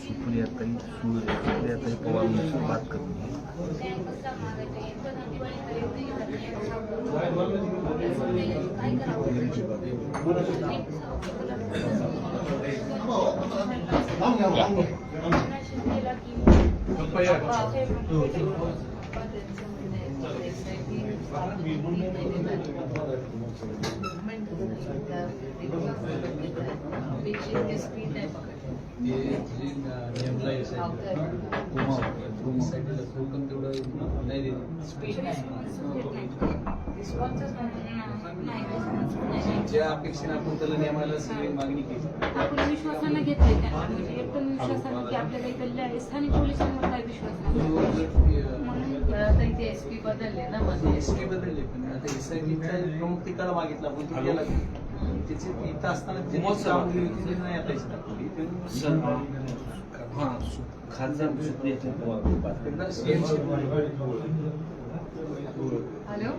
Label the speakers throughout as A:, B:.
A: सुप्रियाताई सुळे सुप्रियाताई पवार मुझसे बात करनी है
B: ज्या अपेक्षेने आपण त्याला नेमायला सगळी मागणी केली
C: आपण विश्वासानं घेतलंय त्यांना. म्हणजे एकदम विश्वासानं की आपल्याला इकडल्या स्थानिक पोलिसांवर काय विश्वास नाही म्हणून
D: आता इथे एस पी बदलले ना मध्ये.
B: एस टी बदलले पण आता एस आय प्रमुख तिकडे मागितला पण तो गेला त्याची इथं असताना त्यांची कामगिरी होती ती नाही आता इथं.
A: सर सु- खासदार पवार
D: हॅलो.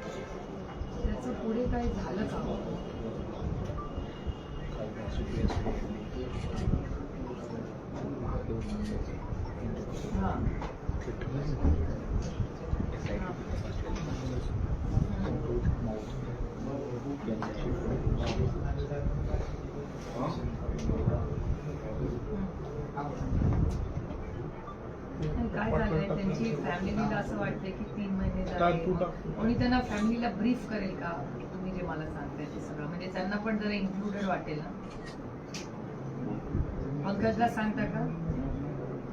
D: त्याचं पुढे काय झालं का? हा आणि काय झालंय त्यांची फॅमिलीला असं वाटतंय की तीन महिने झाले कोणी त्यांना फॅमिलीला ब्रीफ करेल का तुम्ही जे मला सांगताय ते सगळं म्हणजे त्यांना पण जरा इन्क्लुडेड वाटेल ना पंकजला सांगता का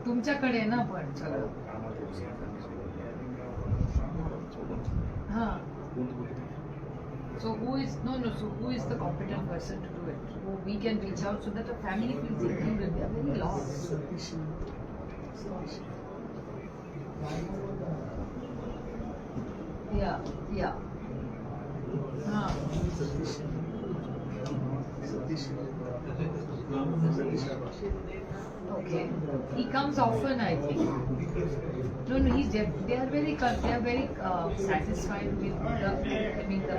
D: तुमच्याकडे ना पण सगळं हा So who is no no so who is the competent person to do it? Who we can reach out so that the family feels included. They are very lost. Yeah, yeah. Huh. Okay. He comes often, I think. No, no, he's def- they are very they are very uh, satisfied with the I mean the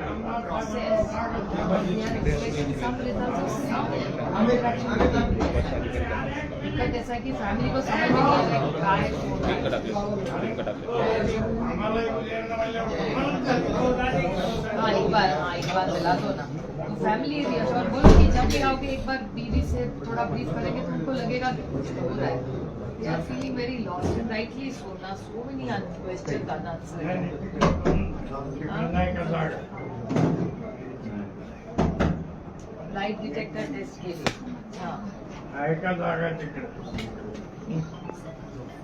D: process. They are expecting some results of some interaction with जैसा कि family को समझ में है एक बार हाँ एक बार मिला दो ना। तो फैमिली और बोलो कि जब भी आओगे, एक बार बीवी से थोड़ा ब्रीफ करेंगे तो उनको लगेगा कि कुछ हो रहा है। They are feeling very lost and rightly so ना। So many question answer light detector test के लिए। हाँ।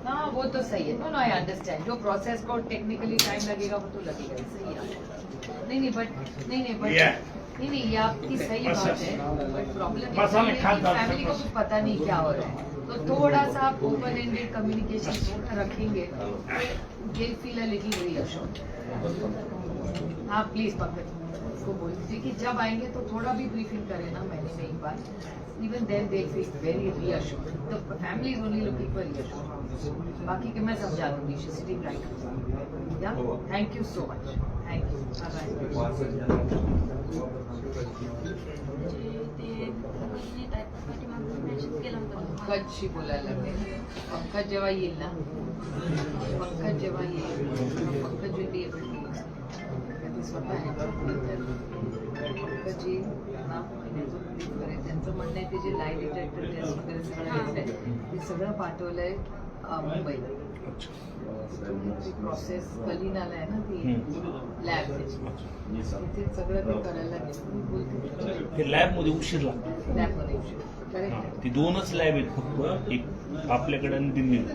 D: हाँ वो तो सही है। नो नो आई अंडरस्टैंड जो प्रोसेस को टेक्निकली टाइम लगेगा वो तो लगेगा सही है। नहीं नहीं बट नहीं नहीं बट
E: Yeah.
D: नहीं नहीं ये आपकी सही बात है। बट प्रॉब्लम फैमिली को भी पता नहीं क्या हो रहा है। तो थोड़ा सा आप ओपन एंडेड कम्युनिकेशन रखेंगे। They feel a little reassured हाँ प्लीज़ पंकज। उसको बोल दीजिए कि जब आएंगे तो थोड़ा भी ब्रीफिंग करें ना मैंने नहीं एक बार even then they feel very reassured the family is only looking for reassured बाकी के मैं समझा दूंगी she sitting right yeah thank you so much thank you bye पंकजशी बोलायला लागले पंकज जेव्हा येईल ना पंकज जेव्हा येईल पंकज स्वतः महिन्याचं त्यांचं म्हणणं आहे ते जे लाइट डिटेक्टर टेस्ट वगैरे सगळं घेतलंय ते सगळं पाठवलंय अं, मुंबईला. प्रोसेस कलिनाला आहे ना ती लॅब तिथे सगळं ते करायला
A: ते लॅबमध्ये उशीर लागतो.
D: लॅबमध्ये
A: हा,
D: करेक्ट
A: ती दोनच लॅब आहेत फक्त एक आपल्याकडे आणि दिल्लीला.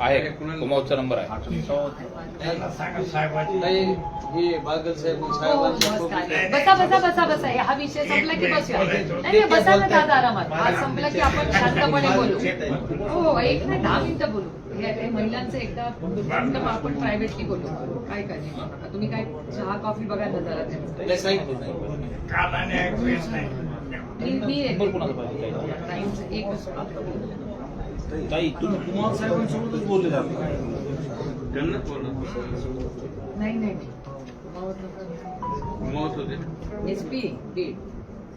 D: आहे.
F: कुमाऊचा नंबर आहे.
B: हे बागल साहेब
D: हो, बसा बसा बसा बसा. हा विषय संपला की बसूया? नाही नाही, बसा ना दादा आरामात. हा संपला की आपण शांतपणे बोलू. हो एक नाही दहा मिनिटं बोलू. हे हे महिलांचं एकदा फक्त आपण प्रायव्हेटली बोलू. काय काळजी करू नका तुम्ही काय चहा कॉफी बघा ना जरा त्यांचं.
B: नाही, सांगितलं.
E: कानाने ऐकू येत नाही.
A: ताई तुम्ही कुमार साहेबांसोबतच बोलले जात.
D: नाही नाही. एस पी बीड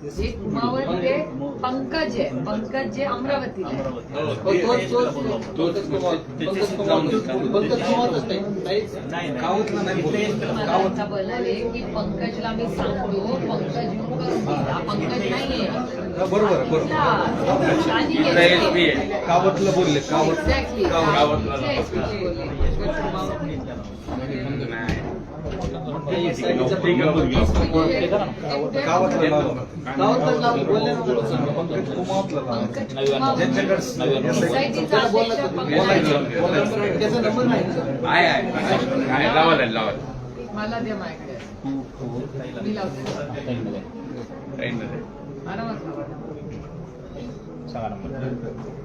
D: जे कुमावत ते पंकज आहे. पंकज जे अमरावतीला आहे.
B: हो,
D: बोलाले की पंकजला मी सांगतो पंकज पंकज नाहीये.
G: बरोबर बरोबर. कावतलं बोलले कावत
D: एक्झॅक्टली
B: बोलले ना मला सांगा.
G: पंकज कुमावतलं लावलं
F: नव्याण्णव
G: ज्यांच्याकडे-
F: नव्याण्णव
D: सोसायटीचा
B: बोलला
D: अध्यक्ष
B: तर
D: पंकज
B: बोलायचं.
G: बोलायचं.
B: त्याचा नंबर नाही ना.
F: आहे. लावायला लावायला
D: मला द्या माझ्याकडे मी लावते आरामात.
F: सांगा नंबर.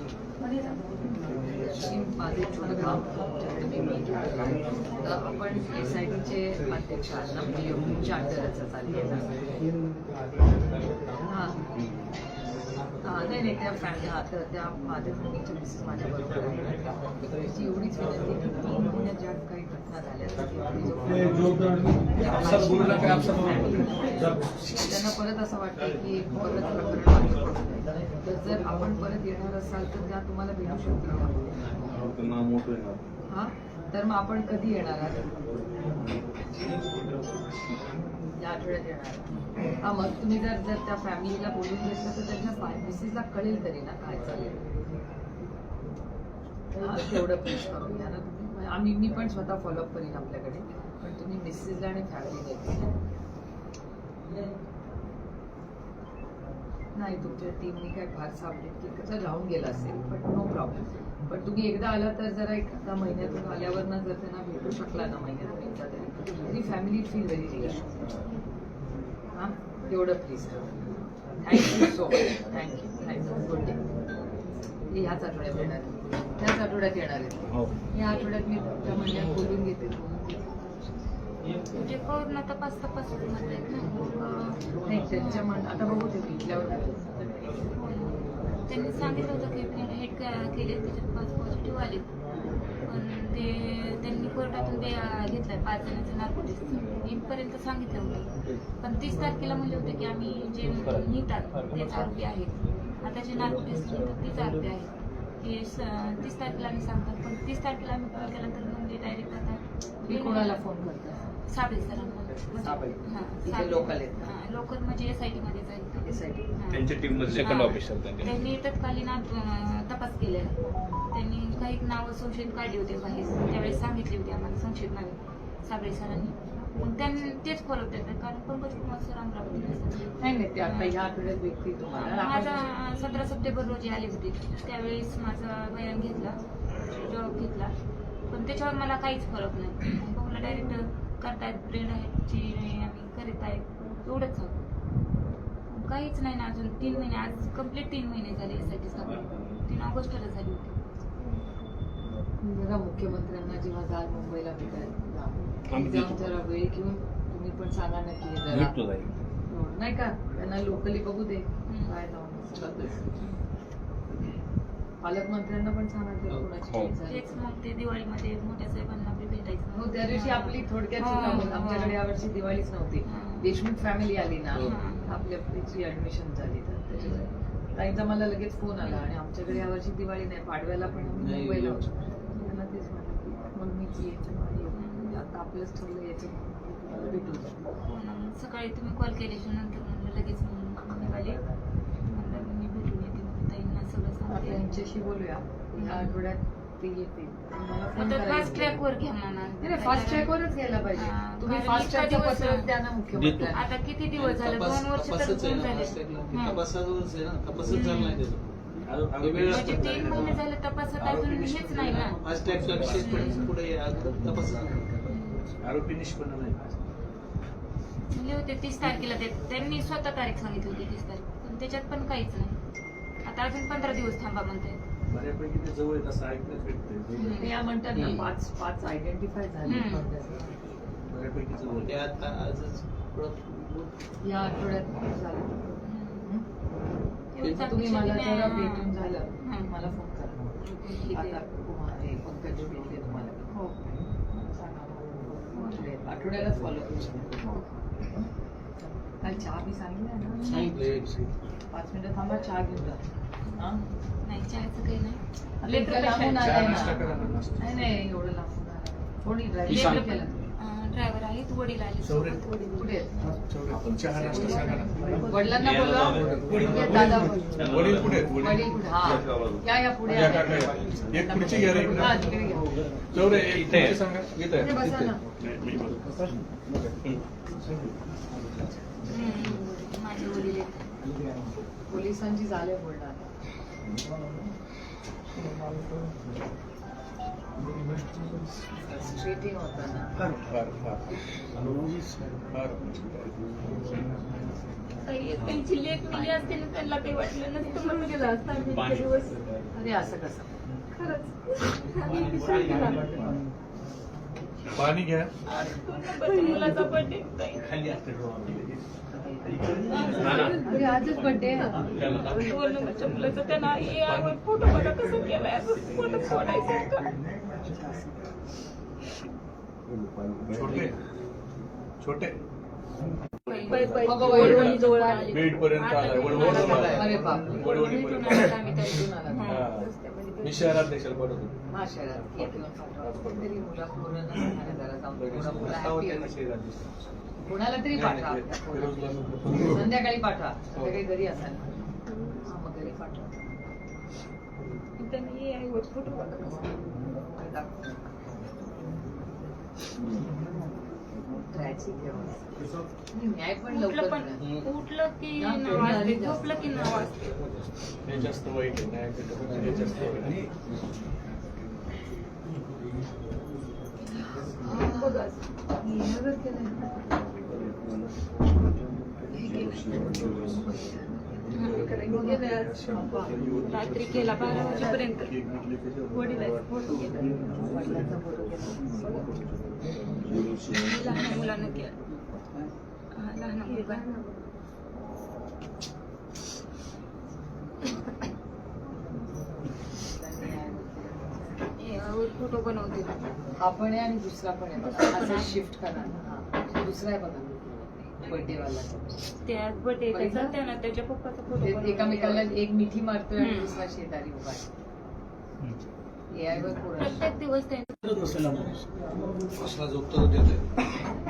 D: तर आपण एस आय टीचे अध्यक्ष आहात ना म्हणजे तुमच्या अंडरचं चालेल हां. हां नाही नाही त्या फॅन हां तर त्या माझ्या फॅमिलीच्या मिसेस माझ्याबरोबर आहे त्याची एवढीच विनंती की तीन महिन्यात ज्या काही त्यांना परत असं वाटतं की परत प्रकरण. तर जर आपण परत येणार असाल तर त्या तुम्हाला भेटू शकतील. का? हा? तर मग आपण कधी येणार आहात? या आठवड्यात येणार हा मग तुम्ही जर जर त्या फॅमिलीला बोलून घेतलं तर त्यांच्या मिसेसला कळेल तरी ना काय चालेल हा तेवढं प्लीज करून ना तुम्ही. आम्ही मी पण स्वतः फॉलोअप करीन आपल्याकडे. पण तुम्ही मिसेसला आणि फॅमिली नाही तुमच्या टीमने काय फारसा अपडेट केलं कसं राहून गेला असेल पण नो प्रॉब्लेम पण तुम्ही एकदा आला तर जरा एक आता महिन्यातून आल्यावर ना जर त्यांना भेटू शकला ना महिन्यातून एकदा तरी तरी फॅमिली फील व्हेरी रिलॅक्स हां? तेवढं please thank you so much thank you thank you good day हे ह्याच आठवड्यात येणार. ह्याच आठवड्यात येणार आहे
A: हो.
D: या आठवड्यात मी त्या महिन्यात बोलून घेते.
C: म्हणजे कोरोना तपास तपास
D: नाही त्यांच्या मन आता बघू ते भेटल्यावर
C: त्यांनी सांगितलं होतं की हेड केले त्याच्यात पाच पॉझिटिव्ह आले. पण ते त्यांनी कोर्टातून ते अं, घेतलंय पाच जणांचं नार्कोटिक्स इथपर्यंत सांगितलं होतं. पण तीस तारखेला म्हणले होते की आम्ही जे निघतात तेच आरोपी आहेत. आता जे नार्कोटिक्स निघतात तेच आरोपी आहेत. ते स- तीस तारखेला आम्ही सांगतात पण तीस तारखेला आम्ही फोन केल्यानंतर म्हणजे डायरेक्ट आता
D: मी कोणाला फोन करते
C: साबळे सरांना
D: साबळे.
C: हां,
D: इथे
C: साबळे.
D: local आहेत का?
C: हां, local म्हणजे एस आय टी मध्येच आहेत
D: यासाठी
C: हां.
F: त्यांच्या टीममध्ये सेकंड. ऑफिसर त्यांचे
C: त्यांनी तत्कालीन अं, तपास केलेला त्यांनी काही नावं संशयित काढली होते काही त्यावेळेस सांगितली होती आम्हाला संशयित नावे साबळे सरांनी मग त्यांनी तेच फॉलो देतात. कारण पंकज कुमार सर अमरावतीला असतात.
D: नाही नाही ते आता ह्या आठवड्यात भेटतील तुम्हाला.
C: माझा सतरा सप्टेंबर रोजी आले होते. त्यावेळेस माझा बयान घेतला जॉब घेतला. पण त्याच्यावर मला काहीच फरक नाही. बघला डायरेक्ट करतायत ब्रेड आहेत जी आम्ही करीत आहेत एवढंच हवं काहीच नाही ना अजून. तीन महिने आज कंप्लीट तीन महिने झाले यासाठी स्थापन तीन ऑगस्टला झाली होती.
D: मुख्यमंत्र्यांना जेव्हा जाल मुंबईला भेटायला.
A: आम्ही
D: जाऊन. जरा वेळ घेऊन तुम्ही पण सांगा नक्की हे जरा.
A: भेटतो ताई.
D: हो, नाही का? त्यांना लोकली बघू दे. काय लावून पालकमंत्र्यांना पण सांगा ते कोणाची
F: हो.
D: भेट झाली.
C: तेच मग ते दिवाळीमध्ये मोठ्या साहेबांना आपली भेटायचं
D: हो त्या दिवशी आपली थोडक्यात
C: हा. हा.
D: आमच्याकडे यावर्षी दिवाळीच नव्हती.
C: हा.
D: देशमुख फॅमिली आली ना
C: हा.
D: आपल्या आपलीची ऍडमिशन झाली तर. त्याच्यामुळे ताईचा मला लगेच फोन आला आणि आमच्याकडे यावर्षी दिवाळी नाही. पाडव्याला पण आम्ही
B: नाही,
D: मुंबईला होतो. त्यांना तेच म्हटलं की मग मीच येते आपलंच ठरलं यायचं भेटू
C: हो सकाळी तुम्ही कॉल केल्याच्यानंतर म्हणलं लगेच मग निघाले. म्हणलं मी भेटून येते ताईंना सगळं सांगते.
D: यांच्याशी बोलूया. या आठवड्यात ते करायला
C: फास्ट ट्रॅक वर घ्या म्हणा.
D: नाही फास्ट ट्रॅकवरच घ्यायला पाहिजे. तुम्ही फास्ट द्या ना मुख्यमंत्र्यांना
C: आता किती दिवस झाले? दोन वर्ष तर
B: तपासच
C: झाले.
B: फास्टॅगला.
C: हं.
B: तपासावरच आहे ना. तपासच झाला नाही त्याचा. ते वेळ
C: म्हणजे. तीन महिने झाले तपासात अजून हेच नाही ना.
B: विशेष पण पुढे तपास
A: आरोपी निष्पन्न नाही.
C: म्हणले होते तीस तारखेला ते त्यांनी स्वतः तारीख सांगितली होती तीस तारीख. पण त्याच्यात पण काहीच नाही. आता अजून पंधरा दिवस थांबा म्हणताय.
A: बऱ्यापैकी ते जवळ येत असं ऐकण्यात भेटतंय.
D: या म्हणतात ना पाच पाच आयडेंटिफाय झाले.
A: बऱ्यापैकी जवळ
B: म्हणजे आता आजच थोडं-
D: या आठवड्यात झालं. तुम्ही मला जरा भेटून झालं. मला फोन करा. आता कुमार हे पंकज भेटले तुम्हाला.
C: हो.
D: सांगा. आठवड्यालाच फॉलो करू
C: हो
D: काल चहा बी सांगितलं ना पाच मिनिटं थांबा चहा घेऊन जा हा?
C: नाही चहाचं काही नाही
D: इतकं लांबून आलंय
G: नाश्ता
D: ना
G: करा ना, नाश्ता.
D: नाही नाही एवढं लांबून आलं कोणी ड्रायव्हिंग
F: ईशान.
D: केलं
C: ड्रायव्हर आहेत वडील आले
A: चौरे.
D: कुठे आहेत? वडिलांना बोलवा दादा बोलवा.
G: वडील कुठे आहेत?
D: वडील कुठे हा या या पुढे
G: या
D: या.
G: काका या. एक खुर्ची घ्या रे
D: हा तिकडे घ्या
G: चौरे एक
F: इथे आहे.
G: खुर्ची सांगा इथे
D: इथे बसा
G: इथे.
D: ना
A: नाही, मी बघतो.
C: हम्म. माझे वडील आहेत.
D: पोलिसांची झाले बोलणं आता स्ट्रेटिंग होताना
G: फार फार फार
C: ताई, त्यांची लेख मिली असते ना त्यांना काही वाटलं नसतं म्हणून गेलं असतं आम्ही इतके दिवस
D: अरे असं कसं
C: खरंच आम्ही विसरून गेलो.
G: पाणी घ्या
C: माझ्या मुलाचा बर्थडे
A: खाली असते
D: अरे आजच बर्थडे
C: दोन नंबरच्या मुलाचं त्यांना यावर फोटो बघा कसं केलाय असं फोटो फोडायचं
G: छोटे छोटे
C: वडवणी जवळ आले.
G: बीड पर्यंत आलाय वडवणी
D: अरे बापरे.
G: वडवणी
C: इथून
G: पर्यंत मी शहरात देशाल पडत
D: पाठवा. कोणाला तरी पाठवा. संध्याकाळी पाठवा. संध्याकाळी घरी असाल हा घरी पाठवा.
C: फोटो कसं.
D: दाखव.
C: उठलं पण. उठलं की
D: हा,
C: झोपलं की
G: हे जास्त वाईट आहे न्याय हे जास्त वाईट आहे.
C: रात्री केला बारा वाजेपर्यंत वडिलांचा फोटो घेतला
D: वडिलांचा फोटो घेतला.
C: लहान मुलानं केला. हा, लहान मुलगा यावर फोटो बनवते.
D: हा पण आहे आणि दुसरा पण आहे असं शिफ्ट करा हा दुसरा आहे बघा. बर्थडे वाला
C: त्या बर्थडे त्याचा त्यानं त्याच्या पप्पाचा फोटो.
D: एकामेकाला एक मिठी मारतोय आणि. दुसरा शेजारी उभा आहे.
C: प्रत्येक दिवस ते
G: प्रश्न उत्तर देते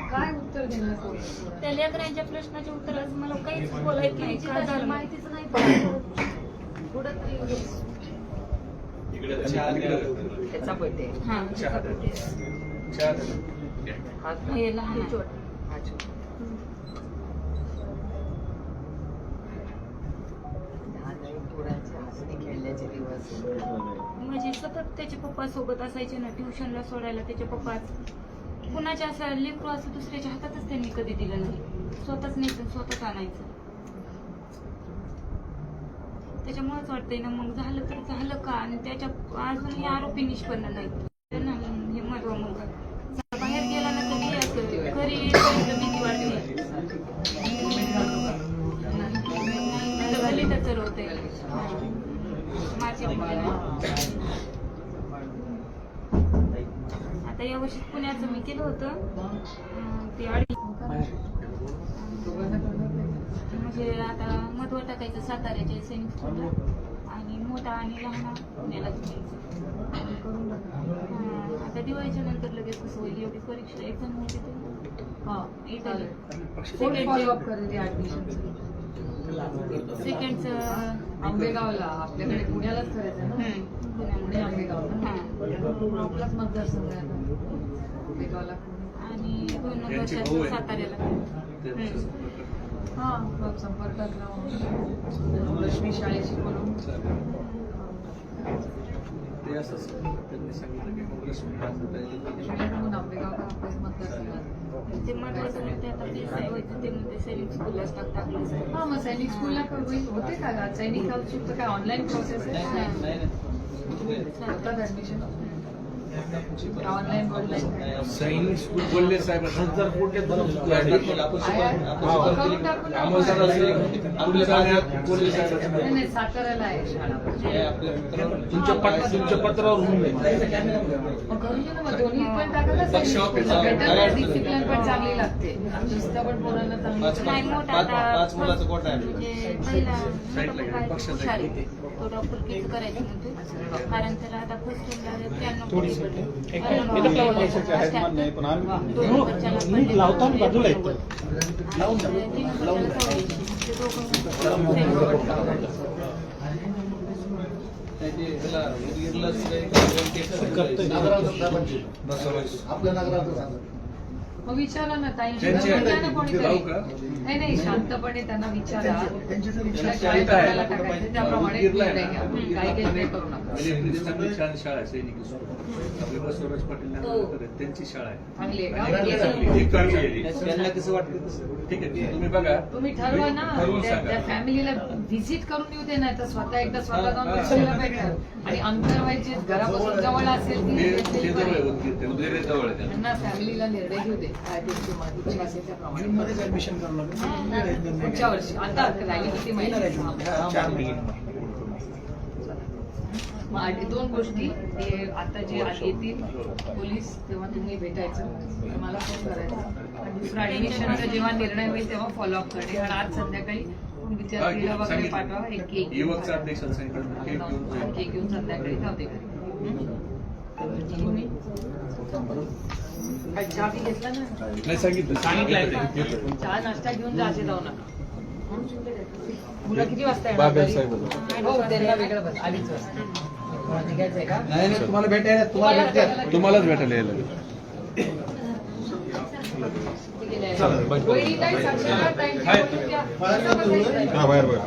D: काय उत्तर देणार कोणी?
C: त्या लेकरांच्या प्रश्नाचे उत्तर आज मला काहीच बोलायचं नाही काय झालं
D: माहितीच नाही पुढं तरी त्याचा बर्थडे
C: हा
G: द्या. चहा द्या.
D: हा
C: हे लहान आहे.
D: हा छोटा आहे, पोरांचे खेळण्याचे दिवस
C: म्हणजे सतत त्याच्या पप्पा सोबत असायचे ना ट्युशनला सोडायला त्याच्या पप्पाच कुणाच्या असं लेकरू असं दुसऱ्याच्या हातातच त्यांनी कधी दिलं नाही स्वतःच नाही स्वतःच आणायचं त्याच्यामुळेच वाटतंय ना मग झालं तर झालं का आणि त्याच्या अजूनही आरोपी निष्पन्न नाही त्यांना हे माझा मग बाहेर गेला ना असं घरी येईपर्यंत भीती वाटते तर गल्ली होते आता या वर्षी पुण्याचं मी केलं होतं. ते अडीच म्हणजे आता महत्त्व टाकायचं साताऱ्याच्या सैनिक आणि मोठा आणि लहान पुण्याला घ्यायचं. आता दिवाळीच्या नंतर लगेच कसं होईल एवढी परीक्षा एक्झाम होती तर
D: हा
C: सेकंडचं
D: आंबेगावला. आपल्याकडे पुण्यालाच करायचं ना? पुणे
C: पुण्यामध्ये
D: आंबेगाव. ना
C: हां.
D: आपलाच मतदारसंघ. आंबेगावला.
C: आणि दोन. साताऱ्याला.
D: हा मग संपर्कात राहून. शाळेत शिकवून
G: ते असंच त्यांनी सांगितलं की काँग्रेस
D: म्हणून आंबेगाव मतदारसंघात.
C: ते महत्वाचं नाही ते आता ते व्हायचं ते म्हणते सैनिक स्कूललाच टाक टाकलं.
D: हा मग सैनिक स्कूलला पण होईल. होते का? सैनिक हाऊस तर काय ऑनलाईन प्रोसेस
B: नाही
D: आहे ऍडमिशन
G: सैनिक बोलले. साहेब हजार कोटी तुमच्या तुमच्या पत्रावर होऊन
D: चांगली लागते. नुसतं पण पोरांना चांगली
C: नाही मोठा
B: पाच-
C: आता
B: पाच मुलाचा कोटा आहे.
C: म्हणजे कारण त्याला आता फर्स्ट
F: लावताना बाजूला.
H: आपल्या
D: मग विचारा ना ताई. कोणीतरी? नाही नाही शांतपणे त्यांना विचारा त्याप्रमाणे? काही काही काही करू नका
G: पाटील आहेत, त्यांची शाळा आहे.
D: चांगली आहे.
G: आणि
D: का
G: चांगली, एक चांगली आहे.
B: त्यांना कसं वाटतं तसं?
G: ठीक आहे तुम्ही बघा.
D: तुम्ही ठरवा ना.
G: ठरवून
D: त्या-
G: सांगा.
D: त्या फॅमिलीला व्हिजिट करून येऊ दे नाही तर स्वतः एकदा स्वतः जाऊन
G: हा, हा.
D: पाहिजे आणि अंतरवायची घरापासून जवळ असेल ती
G: ते
D: घेतलेली
G: ते जवळ आहे
D: बरी.
G: उदगीर ते उदगीर जवळ आहे त्यांना.
D: त्यांना फॅमिलीला निर्णय घेऊ दे. काय त्यांची माहिती असेल त्याप्रमाणे
H: जूनमध्येच ऍडमिशन करावं लागेल.
D: पुढच्या वर्षी. आता राहिली किती.
F: चार महिने.
D: दोन गोष्टी ते आता जे येतील पोलीस तेव्हा तुम्ही भेटायचं मला फोन करायचा आणि दुसरं ऍडमिशनचा जेव्हा निर्णय होईल तेव्हा फॉलोअप करणे आणि आज संध्याकाळी विद्यार्थीला वगैरे. पाठवा एक केक
G: केक घेऊन
D: संध्याकाळी जाऊ दे. हं? चहा बी घेतला ना
G: नाही सांगितलं सांगितलं
D: चहा नाश्ता घेऊन जा असे जाऊ नका हं? मुलं किती वाजता येणार. हो त्यांना वेगळं बस अडीच वाजता
B: नाही नाही तुम्हाला भेटायला तुम्हाला भेटते
G: तुम्हालाच भेटायला यायला?
F: हा, बाहेर बाहेर